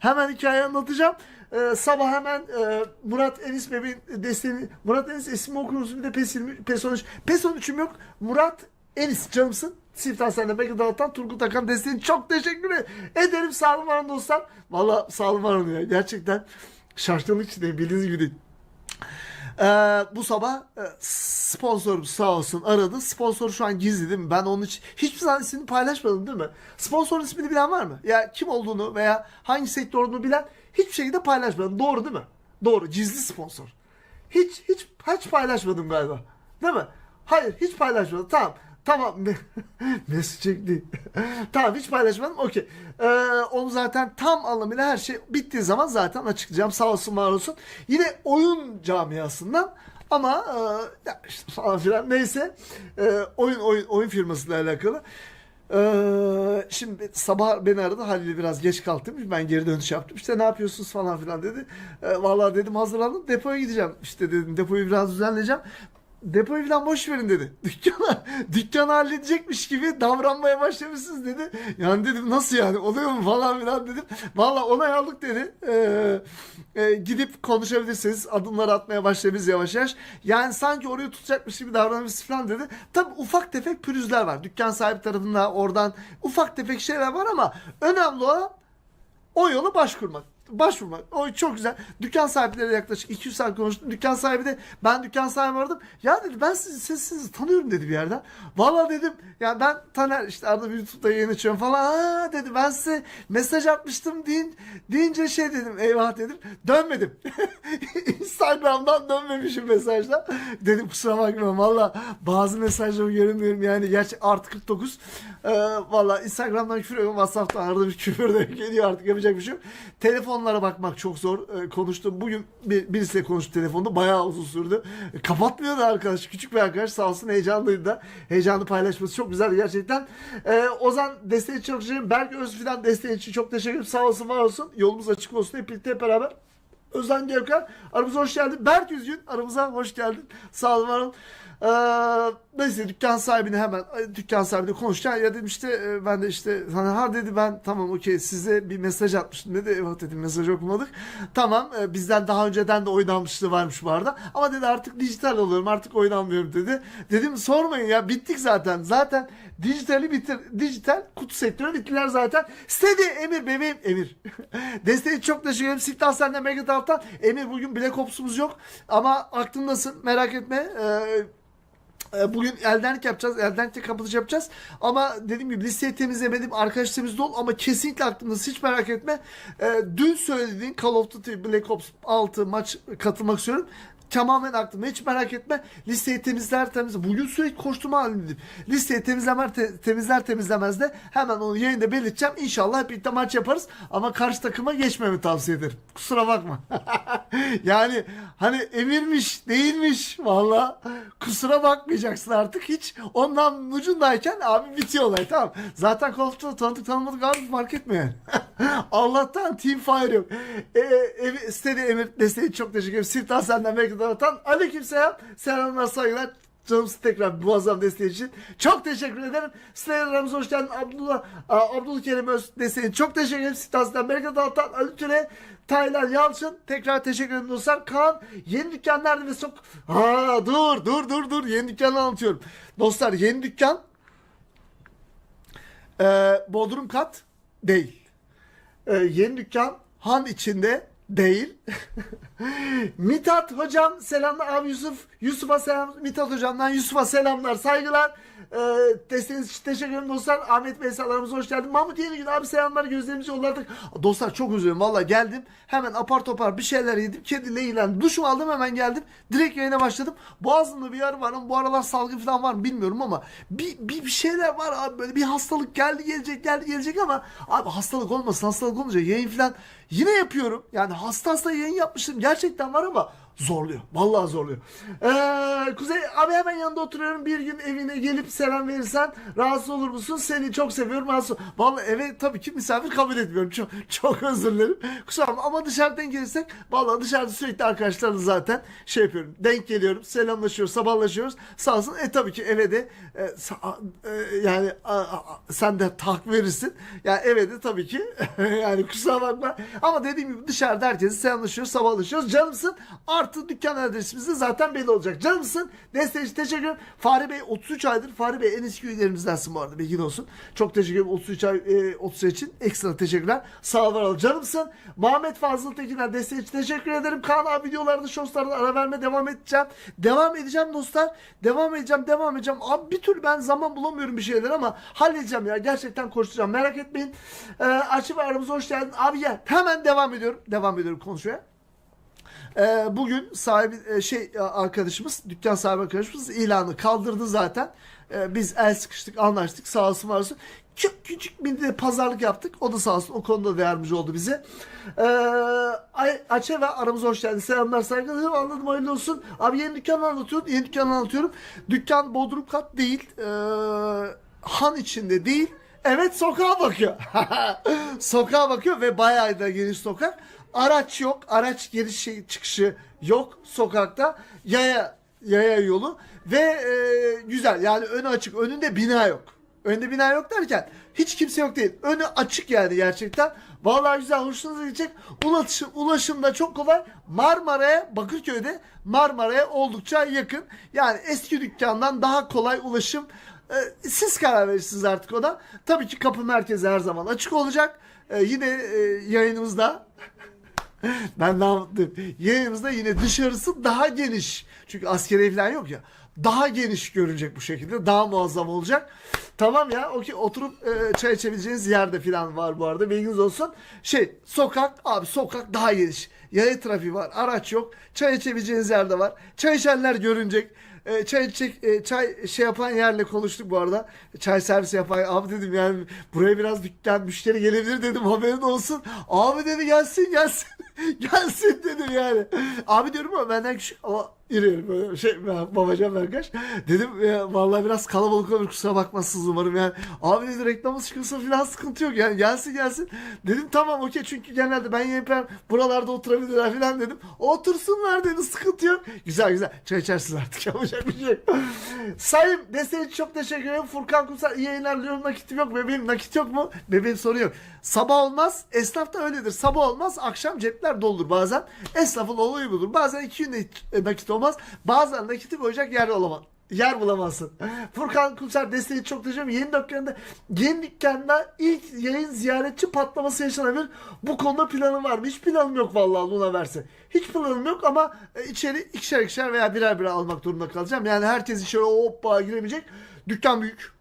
Hemen hikaye anlatacağım. Ee, sabah hemen e, Murat Enis Bey'in desteğini Murat Enis ismi okunuz bir de PES, 20, PES 13. PES 13'üm yok. Murat Enis canımsın. Sift Hastan'da Dağıtan Turgut Akan desteğini çok teşekkür ederim. Sağ olun var dostlar. Valla sağ olun var ya. Gerçekten şaşkınlık içindeyim bildiğiniz gibi değil. Ee, bu sabah e, sponsorum sağ olsun aradı. Sponsor şu an gizli değil mi? Ben onun için hiçbir zaman ismini paylaşmadım değil mi? Sponsorun ismini bilen var mı? Ya kim olduğunu veya hangi sektör olduğunu bilen hiçbir şekilde paylaşmadım. Doğru değil mi? Doğru. Gizli sponsor. Hiç hiç hiç paylaşmadım galiba. Değil mi? Hayır hiç paylaşmadım. Tamam. Tamam. Mesut çekti. tamam hiç paylaşmadım. Okey. Ee, onu zaten tam anlamıyla her şey bittiği zaman zaten açıklayacağım. Sağ olsun var olsun. Yine oyun camiasından ama e, ya işte falan filan neyse e, oyun oyun oyun firmasıyla alakalı. Ee, şimdi sabah beni aradı. Halil'i biraz geç kalktım. Ben geri dönüş yaptım. İşte ne yapıyorsunuz falan filan dedi. Ee, vallahi dedim hazırlandım. Depoya gideceğim. İşte dedim depoyu biraz düzenleyeceğim. Depoyu falan boş verin dedi. Dükkanı, dükkanı halledecekmiş gibi davranmaya başlamışsınız dedi. Yani dedim nasıl yani oluyor mu falan filan dedim. Valla onay aldık dedi. Ee, e, gidip konuşabilirsiniz. Adımlar atmaya başlayabiliriz yavaş yavaş. Yani sanki orayı tutacakmış gibi davranmışsınız falan dedi. Tabi ufak tefek pürüzler var. Dükkan sahibi tarafında oradan ufak tefek şeyler var ama önemli olan o yola başvurmak. Başvurmak. O çok güzel. Dükkan sahipleriyle yaklaşık 200 saat konuştum. Dükkan sahibi de ben dükkan sahibi aradım. Ya dedi ben sizi, sizi tanıyorum dedi bir yerden. Valla dedim ya ben Taner işte arada bir YouTube'da yayın açıyorum falan. Aa dedi ben size mesaj atmıştım deyin, deyince şey dedim eyvah dedim. Dönmedim. Instagram'dan dönmemişim mesajla. Dedim kusura bakma valla bazı mesajlarımı göremiyorum yani gerçi artı 49. Ee, valla Instagram'dan küfür ediyorum. WhatsApp'tan arada bir küfür de geliyor artık yapacak bir şey yok. Telefonlara bakmak çok zor. Ee, konuştum. Bugün bir, birisiyle konuştum telefonda. Bayağı uzun sürdü. E, kapatmıyordu arkadaş. Küçük bir arkadaş sağ olsun heyecanlıydı da. Heyecanlı paylaşması çok güzel gerçekten. Ee, Ozan desteği çok teşekkür ederim. Berk Özfidan desteği için çok teşekkür ederim. Sağ olsun var olsun. Yolumuz açık olsun. Hep birlikte hep beraber. Özden Gevkan aramıza hoş geldin. Berk Üzgün aramıza hoş geldin. Sağ olun var olun. Ee, neyse dükkan sahibini hemen dükkan sahibine konuşacağım. Ya dedim işte e, ben de işte hani ha dedi ben tamam okey size bir mesaj atmıştım dedi. Evet dedim mesaj okumadık. Tamam e, bizden daha önceden de oynanmışlığı varmış bu arada. Ama dedi artık dijital oluyorum artık oynanmıyorum dedi. Dedim sormayın ya bittik zaten. Zaten dijitali bitir. Dijital kutu sektörü bittiler zaten. Steady Emir bebeğim Emir. Desteği çok teşekkür ederim. Siktan senden Megat Alttan. Emir bugün Black Ops'umuz yok. Ama aklındasın merak etme. Ee, e, Bugün eldenlik yapacağız. Eldenlikle kapatış yapacağız. Ama dediğim gibi listeyi temizlemedim. Arkadaşlarımız dolu ama kesinlikle aklımdasın. Hiç merak etme. E, dün söylediğin Call of Duty Black Ops 6 maç katılmak istiyorum. Tamamen aklımda. Hiç merak etme. Listeyi temizler temizler. Bugün sürekli koşturma halindeyim. Listeyi temizlemer te- temizler temizlemez de hemen onu yayında belirteceğim. İnşallah hep birlikte maç yaparız. Ama karşı takıma geçmemi tavsiye ederim. Kusura bakma. yani hani emirmiş değilmiş valla kusura bakmayacaksın artık hiç ondan ucundayken abi bitiyor olay tamam. Zaten koltukta tanıdık tanımadık abi fark etmiyor. Allah'tan Team Fire yok. Ee, evi, Steady Emir desteği çok teşekkür ederim. Sirtan senden belki dağıtan. Aleyküm selam. Selamlar saygılar. Canımsın tekrar muazzam desteği için. Çok teşekkür ederim. Sizlere aramıza hoş geldin. Abdullah, Aa, Abdülkerim Öz desteği çok teşekkür ederim. Sitas'tan Bereket Altan, Ali Türe, Taylan Yalçın. Tekrar teşekkür ederim dostlar. Kaan yeni dükkan nerede ve sok... Aa, dur dur dur dur. Yeni dükkanı anlatıyorum. Dostlar yeni dükkan ee, Bodrum kat değil. Ee, yeni dükkan han içinde değil. Mithat hocam selamlar. Abi Yusuf Yusuf'a selam. Mithat hocamdan Yusuf'a selamlar saygılar desteğiniz için teşekkür ederim dostlar. Ahmet Bey aramıza hoş geldin. Mahmut Yeni Gün abi selamlar gözlerimizi yolladık dostlar çok üzüldüm. Valla geldim hemen apar topar bir şeyler yedim. Kediyle ilgilendim. Duşumu aldım hemen geldim. Direkt yayına başladım. Boğazımda bir yer var ama bu aralar salgın falan var mı bilmiyorum ama bir, bir, bir şeyler var abi. Böyle bir hastalık geldi gelecek geldi gelecek ama abi hastalık olmasın hastalık olunca yayın falan yine yapıyorum. Yani hasta hasta yayın yapmıştım. Gerçekten var ama Zorluyor. Vallahi zorluyor. Ee, Kuzey abi hemen yanında oturuyorum. Bir gün evine gelip selam verirsen rahatsız olur musun? Seni çok seviyorum. Rahatsız Vallahi eve tabii ki misafir kabul etmiyorum. Çok, çok özür dilerim. Kusura bakma ama dışarıdan gelirsek vallahi dışarıda sürekli arkadaşlarla zaten şey yapıyorum. Denk geliyorum. Selamlaşıyoruz. Sabahlaşıyoruz. Sağ olsun. E tabii ki eve de e, sa- e, yani a- a- sen de tak verirsin. Yani eve de tabii ki yani kusura bakma. Ama dediğim gibi dışarıda herkesi selamlaşıyoruz. Sabahlaşıyoruz. Canımsın. Artı dükkan adresimiz de zaten belli olacak. Canımsın. Desteği için teşekkür ederim. Fahri Bey 33 aydır. Fahri Bey en eski üyelerimizdensin bu arada. Bilgin olsun. Çok teşekkür ederim 33 ay e, 30 ay için. Ekstra teşekkürler. Sağ ol. Canımsın. Muhammed Fazıl Tekin'den desteği için teşekkür ederim. Kaan abi videolarda, shortslarda ara verme devam edeceğim. Devam edeceğim dostlar. Devam edeceğim, devam edeceğim. Abi bir türlü ben zaman bulamıyorum bir şeyler ama halledeceğim ya. Gerçekten koşturacağım. Merak etmeyin. Ee, Arşiv aramıza hoş geldin. Abi gel. Hemen devam ediyorum. Devam ediyorum konuşmaya. Ee, bugün sahibi e, şey e, arkadaşımız, dükkan sahibi arkadaşımız ilanı kaldırdı zaten. Ee, biz el sıkıştık, anlaştık. Sağ olsun, var olsun. Çok küçük bir de pazarlık yaptık. O da sağ olsun. O konuda da yardımcı oldu bize. Ee, Ay- Ayça ve aramıza hoş geldin. Selamlar, saygılar. Anladım, hayırlı olsun. Abi yeni dükkanı anlatıyorum. Yeni dükkanı anlatıyorum. Dükkan bodrum kat değil. Ee, han içinde değil. Evet sokağa bakıyor. sokağa bakıyor ve bayağı da geniş sokak. Araç yok. Araç giriş şey- çıkışı yok sokakta. Yaya yaya yolu ve e, güzel. Yani önü açık. Önünde bina yok. Önünde bina yok derken hiç kimse yok değil. Önü açık yani gerçekten. Vallahi güzel hoşunuza gidecek. Ulaşım, ulaşım da çok kolay. Marmara'ya, Bakırköy'de Marmara'ya oldukça yakın. Yani eski dükkandan daha kolay ulaşım. Ee, siz karar verirsiniz artık ona. Tabii ki kapı merkezi her zaman açık olacak. Ee, yine e, yayınımızda ben daha mutluyum. Yayınımızda yine dışarısı daha geniş. Çünkü askeri falan yok ya. Daha geniş görünecek bu şekilde. Daha muazzam olacak. Tamam ya. Okey oturup e, çay içebileceğiniz yerde falan var bu arada. Bilginiz olsun. Şey sokak abi sokak daha geniş. Yaya trafiği var. Araç yok. Çay içebileceğiniz yerde var. Çay içenler görünecek. E, çay içecek, e, çay şey yapan yerle konuştuk bu arada. Çay servisi yapan abi dedim yani buraya biraz dükkan müşteri gelebilir dedim haberin olsun. Abi dedi gelsin gelsin. Gelsin dedim yani. Abi diyorum ama benden küçük ama iriyorum böyle şey babacan arkadaş. Dedim ya, vallahi biraz kalabalık olur kusura bakmazsınız umarım yani. Abi dedi reklamı çıkılsa falan sıkıntı yok yani gelsin gelsin. Dedim tamam okey çünkü genelde ben yepen buralarda oturabilirler falan dedim. Otursunlar dedi sıkıntı yok. Güzel güzel çay içersiniz artık yapacak bir şey. Sayın desteği çok teşekkür ederim. Furkan Kumsal iyi yayınlar diliyorum. Nakitim yok bebeğim nakit yok mu? Bebeğim soru yok. Sabah olmaz. Esnaf da öyledir. Sabah olmaz. Akşam cepler doldur bazen. Esnafın olayı budur. Bazen iki hiç, e, nakit olmaz. Bazen nakiti koyacak yer olamaz. Yer bulamazsın. Furkan Kumsal desteği çok teşekkür. Yeni dükkanda, yeni dükkanda ilk yayın ziyaretçi patlaması yaşanabilir. Bu konuda planım var mı? Hiç planım yok vallahi Luna verse. Hiç planım yok ama e, içeri ikişer ikişer veya birer birer almak durumunda kalacağım. Yani herkes içeri hoppa giremeyecek. Dükkan büyük.